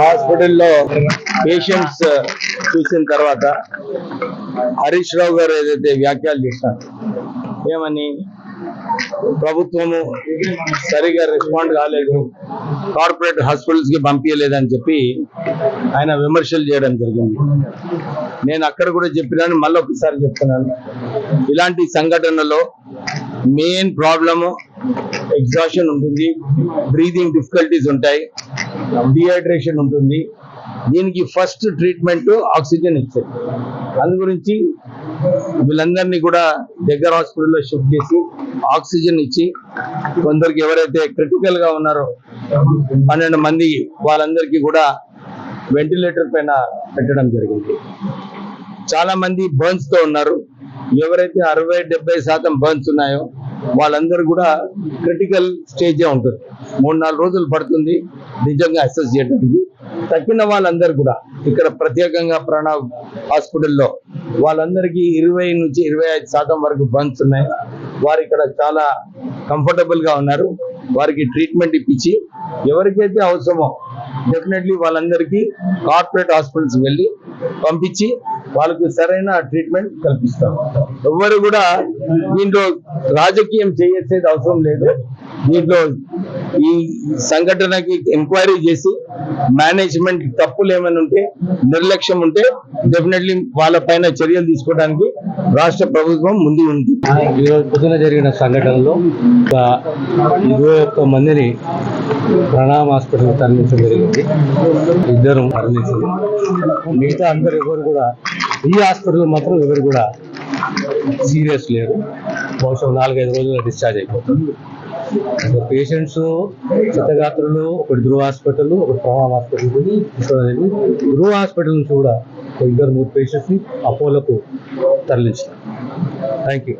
హాస్పిటల్లో పేషెంట్స్ చూసిన తర్వాత హరీష్ రావు గారు ఏదైతే వ్యాఖ్యలు చేశారు ఏమని? ప్రభుత్వము సరిగా రెస్పాండ్ కాలేదు కార్పొరేట్ హాస్పిటల్స్కి పంపించలేదని చెప్పి ఆయన విమర్శలు చేయడం జరిగింది. నేను అక్కడ కూడా చెప్పినాను మళ్ళీ ఒకసారి చెప్తున్నాను. ఇలాంటి సంఘటనలో మెయిన్ ప్రాబ్లము ఎగ్జాషన్ ఉంటుంది బ్రీదింగ్ డిఫికల్టీస్ ఉంటాయి డిహైడ్రేషన్ ఉంటుంది. దీనికి ఫస్ట్ ట్రీట్మెంట్ ఆక్సిజన్ ఇచ్చారు. అందు గురించి వీళ్ళందరినీ కూడా దగ్గర హాస్పిటల్లో షిఫ్ట్ చేసి ఆక్సిజన్ ఇచ్చి కొందరికి ఎవరైతే క్రిటికల్గా ఉన్నారో పన్నెండు మంది వాళ్ళందరికీ కూడా వెంటిలేటర్ పైన పెట్టడం జరిగింది. చాలా మంది బర్న్స్తో ఉన్నారు. ఎవరైతే అరవై డెబ్బై శాతం బర్న్స్ ఉన్నాయో వాళ్ళందరూ కూడా క్రిటికల్ స్టేజే ఉంటుంది మూడు నాలుగు రోజులు పడుతుంది నిజంగా అసెస్ చేయడానికి. తక్కిన వాళ్ళందరూ కూడా ఇక్కడ ప్రత్యేకంగా ప్రణవ్ హాస్పిటల్లో వాళ్ళందరికీ ఇరవై నుంచి ఇరవై ఐదు శాతం వరకు బర్న్స్ ఉన్నాయి. వారు ఇక్కడ చాలా కంఫర్టబుల్గా ఉన్నారు. వారికి ట్రీట్మెంట్ ఇప్పించి ఎవరికైతే అవసరమో డెఫినెట్లీ వాళ్ళందరికీ కార్పొరేట్ హాస్పిటల్స్ వెళ్ళి పంపించి వాళ్ళకు సరైన ట్రీట్మెంట్ కల్పిస్తాం. ఎవరు కూడా దీంట్లో రాజకీయం చేసేది అవసరం లేదు. దీంట్లో ఈ సంఘటనకి ఎంక్వైరీ చేసి మేనేజ్మెంట్ తప్పులు ఏమైనా ఉంటే నిర్లక్ష్యం ఉంటే డెఫినెట్లీ వాళ్ళ పైన చర్యలు తీసుకోవడానికి రాష్ట్ర ప్రభుత్వం ముందు ఉంది. ఈరోజు పొద్దున జరిగిన సంఘటనలో ఒక ఇరవై ఒక్క మందిని ప్రణామ్ హాస్పిటల్ తరలించడం జరిగింది. ఇద్దరు మరణించింది మిగతా అందరు ఎవరు కూడా ఈ హాస్పిటల్ మాత్రం ఎవరు కూడా సీరియస్ లేరు. బహుశా నాలుగైదు రోజుల్లో డిశ్చార్జ్ అయిపోతుంది. పేషెంట్స్ చిత్తగాత్రులు ఒకటి ధృవ హాస్పిటల్ ఒకటి ప్రణామ్ హాస్పిటల్ తీసుకోవడం ధృవ హాస్పిటల్ నుంచి కూడా ఒక ఇద్దరు మూడు పేషెంట్స్ని అపోలోకు తరలించారు. Thank you